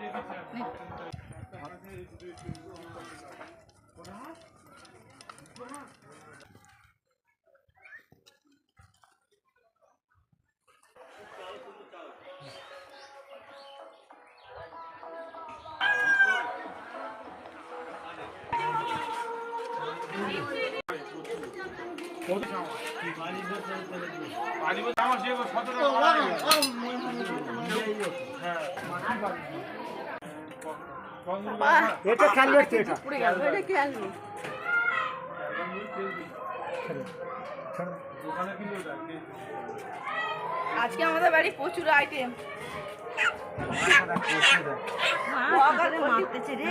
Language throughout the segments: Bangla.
এটা ক্যানভেট এটা এটা কি আনবি আজকে আমাদের বাড়ি প্রচুর আইটেম মারতেছে রে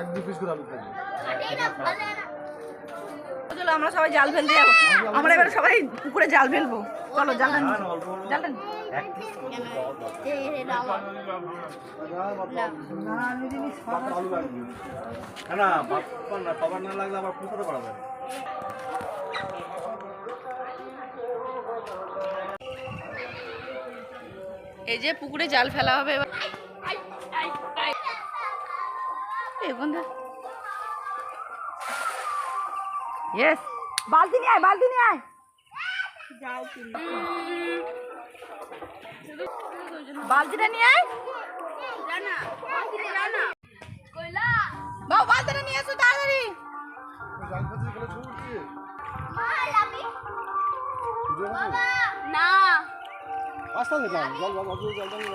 এক দু পিস করে আলু খাব চলো আমরা সবাই জাল ফেলতে যাব। আমরা এবার সবাই পুকুরে জাল ফেলব। চলো জাল টান জাল টান না বাপ্পা না লাগলে আবার পুষাতে পারবে না। এই যে পুকুরে জাল ফেলা হবে এবার। এই বন্ধু ইয়েস বালতি নিয়ে আয় বালতি নিয়ে আয় বালতিটা নিয়ে আয় বাবু বালতিটা নিয়ে এসো তাড়াতাড়ি না আস্তে আস্তে যান জল জল জল জল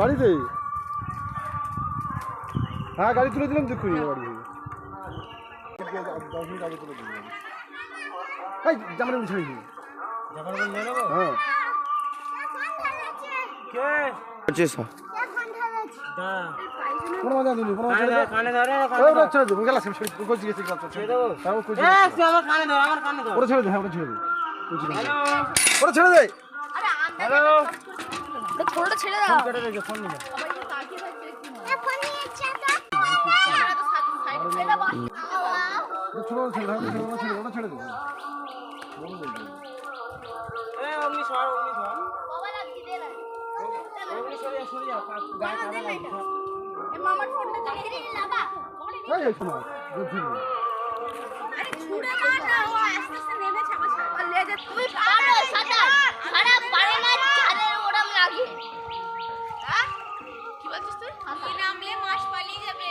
বাড়িতে? হ্যাঁ গাড়ি তুলে দিলাম দেখুন বাড়ি। এই জামারি উঠে হ্যাঁ। ছেড়ে দে ওটা ছেড়ে দাও ফোনটা ছেড়ে দাও। ফোন নিয়ে এ ফোন নিয়েছে তো ছোট ছেড়ে দে ওটা ছেড়ে দে ওটা ছেড়ে দে বাবা লাগি দে না এ মামার ফোনটা তাকে দিন লাগা এই এই শোনা দুধ ছেড়ে দে আরে ছুড়ে মার। না ও আস্তে আস্তে নেমে ছাপা ছাপা। লেজে তুই আরে সাদা। সারা পারে না। পালিয়ে হ্যাঁ? কি বলছিস তুই? আমি নামলে মাছ পালিয়ে যাবে?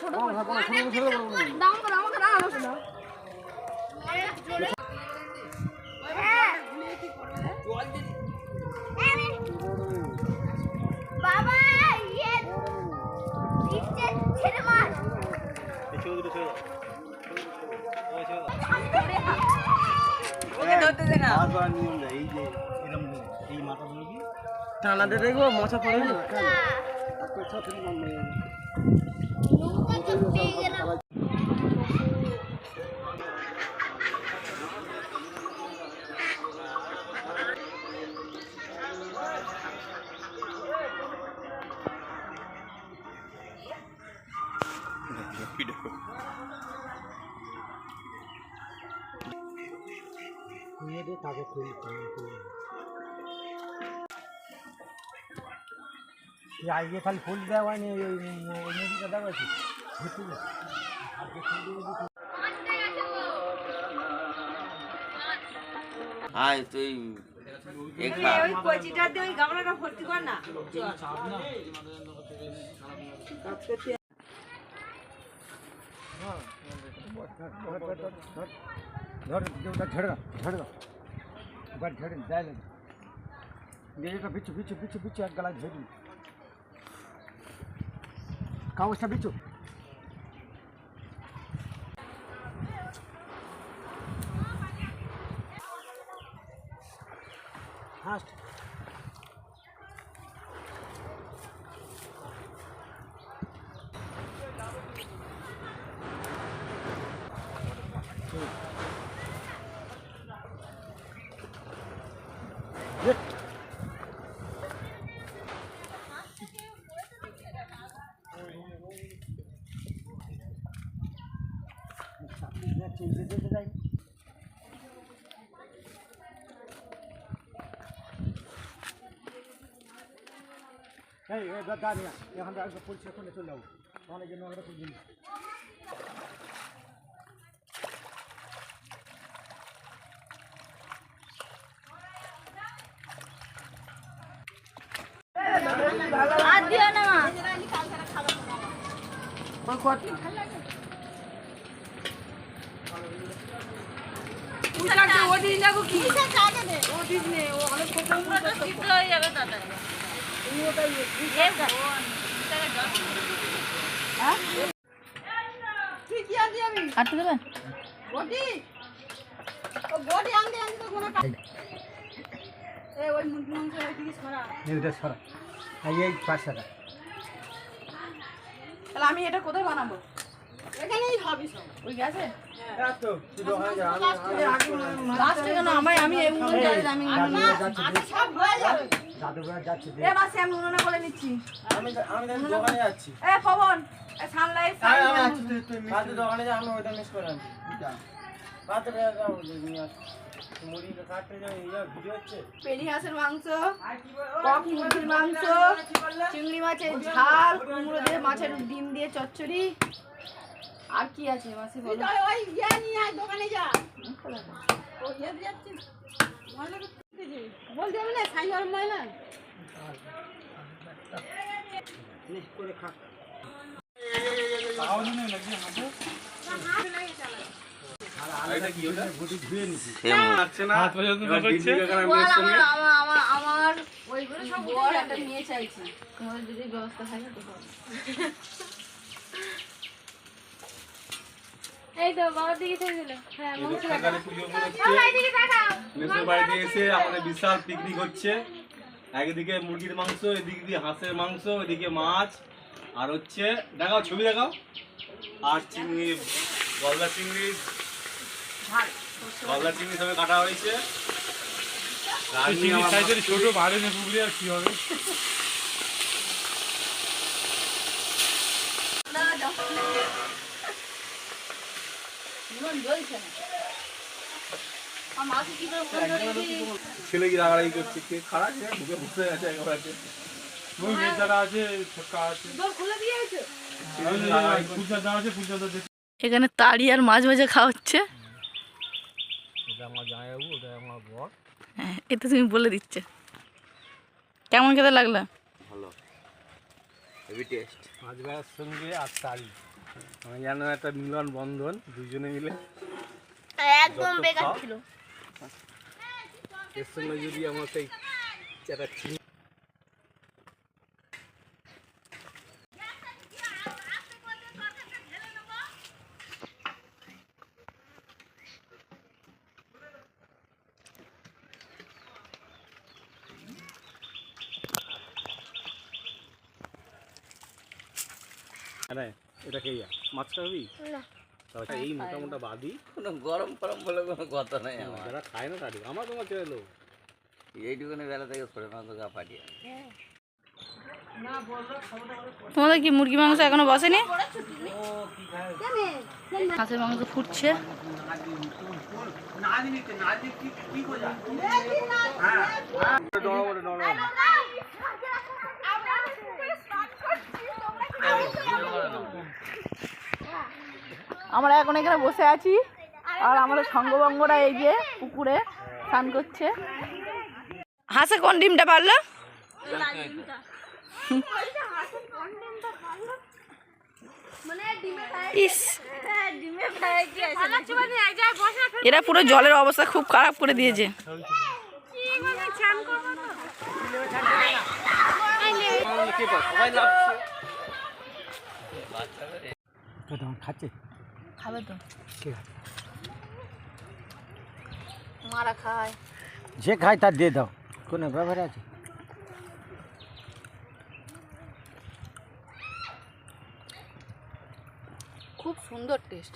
ছোট না? নিয়ম নেই, এই যে এরম এই মাথা ধরে কি টানাতে দেখব মশা পড়ে না আজকে খালি ফুল দেওয়া হয়নি ওই মুরগিটা দেওয়া হয়েছে আয় তুই ওই কচিটা দিয়ে ওই গামলাটা ভর্তি কর না ধর ওটা ঝেড়ে দাও ঝেড়ে এবার ঝেড়ে দেয় দিয়ে এটা বিচু বিচু বিচ্ছু বিচ্ছু এক গলায় ঝেড়ি কাগজটা বিচু ফার্স্ট এই এই দাঁড়িয়ে এখান থেকে একবার পরিষ্কার করে চলে যাব তাহলে যে নোংরা করে দিন আর দিও না ওদিন যাব কি হয়ে যাবে তাড়াতাড়ি তুই কি। আনবি আমি কাটতে দেবেন বটি ও বটি আনতে আনতে তো কোনো পাঁচশোটা তাহলে আমি এটা কোথায় বানাবো এখানেই হবে সব ওই গেছে আমি সব হয়ে যাবে জাদুঘর যাচ্ছে এ মাসে আমি উনুনে বলে নিচ্ছি। আমি আমি দোকানে যাচ্ছি। এ পবন এ সানলাইট আমি আছি তুই তুই কালকে দোকানে যা আমি ওইটা মিস করে আনছি। রাতে নিয়ে আসছি মুড়ি কাটতে ভিডিও হচ্ছে। পেলি হাঁসের মাংস কক মুরগির মাংস চিংড়ি মাছের ঝাল কুমড়ো দিয়ে মাছের ডিম দিয়ে চচ্চড়ি। আর কি আছে মাসে বলো। ওই ইয়ে নিয়ে দোকানে যা। ও ইয়ে যাচ্ছি। বলতে হবে না সাই গরম ময়লা আমার আমার আমার আমার ওই বল একটা মেয়ে চাইছি তোমাদের যদি ব্যবস্থা থাকে এই তো বাবার দিকে চলে গেল হ্যাঁ মেসোর বাড়িতে এসে আমাদের বিশাল পিকনিক হচ্ছে। একদিকে মুরগির মাংস এদিকে দিয়ে হাঁসের মাংস এদিকে মাছ আর হচ্ছে দেখাও ছবি দেখাও। আর চিংড়ি গলদা চিংড়ি গলদা চিংড়ি সবে কাটা হয়েছে। ছোট ভাড়ে না পুকুরে আর কি হবে? জীবন না আমার মাকে কি করে ফোন করেছি ছেলে কি রাগারাগি করছে কে খারাপ ঢুকে বসে আছে একেবারে যারা আছে এখানে তাড়ি আর মাছ ভাজা খাওয়া হচ্ছে। এটা আমার জামাইবাবু ওটা আমার বর। হ্যাঁ এটা তুমি বলে দিচ্ছে। কেমন খেতে লাগল? ভালো। হেভি টেস্ট মাছ ভাড়ার সঙ্গে আর তারি। আমি জানো একটা মিলন বন্ধন দুজনে মিলে। একদম বেকার ছিল। এর সঙ্গে যদি আমার সেই একটা এটা কে মাছটা হবি এই মোটা মোটা বাদি কোনো গরম ফরম বলে কোনো কথা নাই আমার। যারা খায় না তাদের। আমার তোমার ছেলে লোক। এইটুকুনি বেলা থেকে সরে মাংস গা ফাটিয়ে তোমাদের কি মুরগি মাংস এখনও বসেনি? হাঁসের মাংস ফুটছে। আমরা এখন এখানে বসে আছি। আর আমাদের সঙ্গবঙ্গরা এই যে পুকুরে স্নান করছে। হাসে কোন ডিমটা পারল? ইস। এরা পুরো জলের অবস্থা খুব খারাপ করে দিয়েছে। খাবে তো। মারা খায়। যে খায় তার দিয়ে দাও। কোনো ব্যাপার আছে? খুব সুন্দর টেস্ট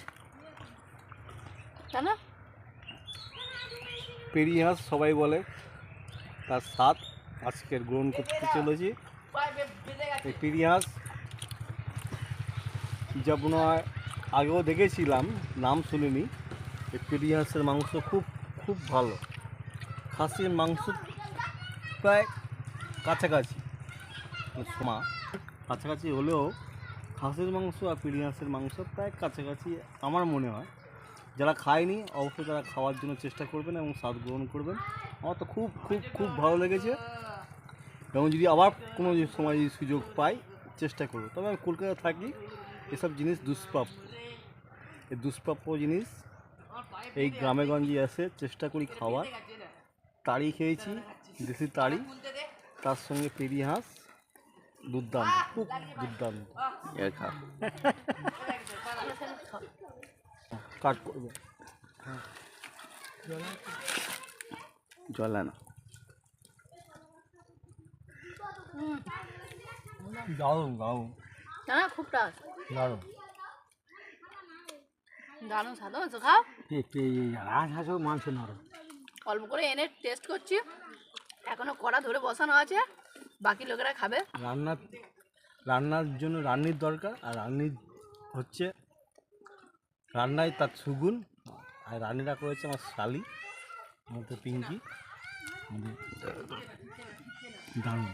তাই না? পেরিয়াস সবাই বলে তার স্বাদ আজকের গ্রহণ করতে চলেছি। এই পেরিয়াস যা মনে হয় আগেও দেখেছিলাম, নাম শুনিনি। এই পেরিয়াসের মাংস খুব খুব ভালো। খাসির মাংস প্রায় কাছাকাছি। সমা কাছাকাছি হলেও খাসির মাংস আর পিরিয়াসের মাংস প্রায় কাছাকাছি আমার মনে হয়। যারা খায়নি, অবশ্যই তারা খাওয়ার জন্য চেষ্টা করবেন এবং স্বাদ গ্রহণ করবেন। আমার তো খুব খুব খুব ভালো লেগেছে। এবং যদি আবার কোনো সময় সুযোগ পাই, চেষ্টা করব। তবে আমি কলকাতায় থাকি, এসব জিনিস দুষ্প্রাপ্য। দুষ্প্রাপ্য জিনিস এই গ্রামে গঞ্জে এসে চেষ্টা করি খাওয়ার। তাড়ি খেয়েছি দেশি তাড়ি। তার সঙ্গে পেরি হাঁস দুর্দান্ত খুব দুর্দান্ত কাট করবে। জল না দারুণ দারুণ। খুব টাস। দারুণ। দারুণ স্বাদ হয়েছে খাও রাজহাঁস মাংস নরম অল্প করে এনে টেস্ট করছি। এখনও কড়া ধরে বসানো আছে বাকি লোকেরা খাবে। রান্নার রান্নার জন্য রান্নির দরকার আর রান্নির হচ্ছে রান্নায় তার সুগুন আর রান্নিটা করেছে আমার শালি আমাদের পিঙ্কি। দারুণ।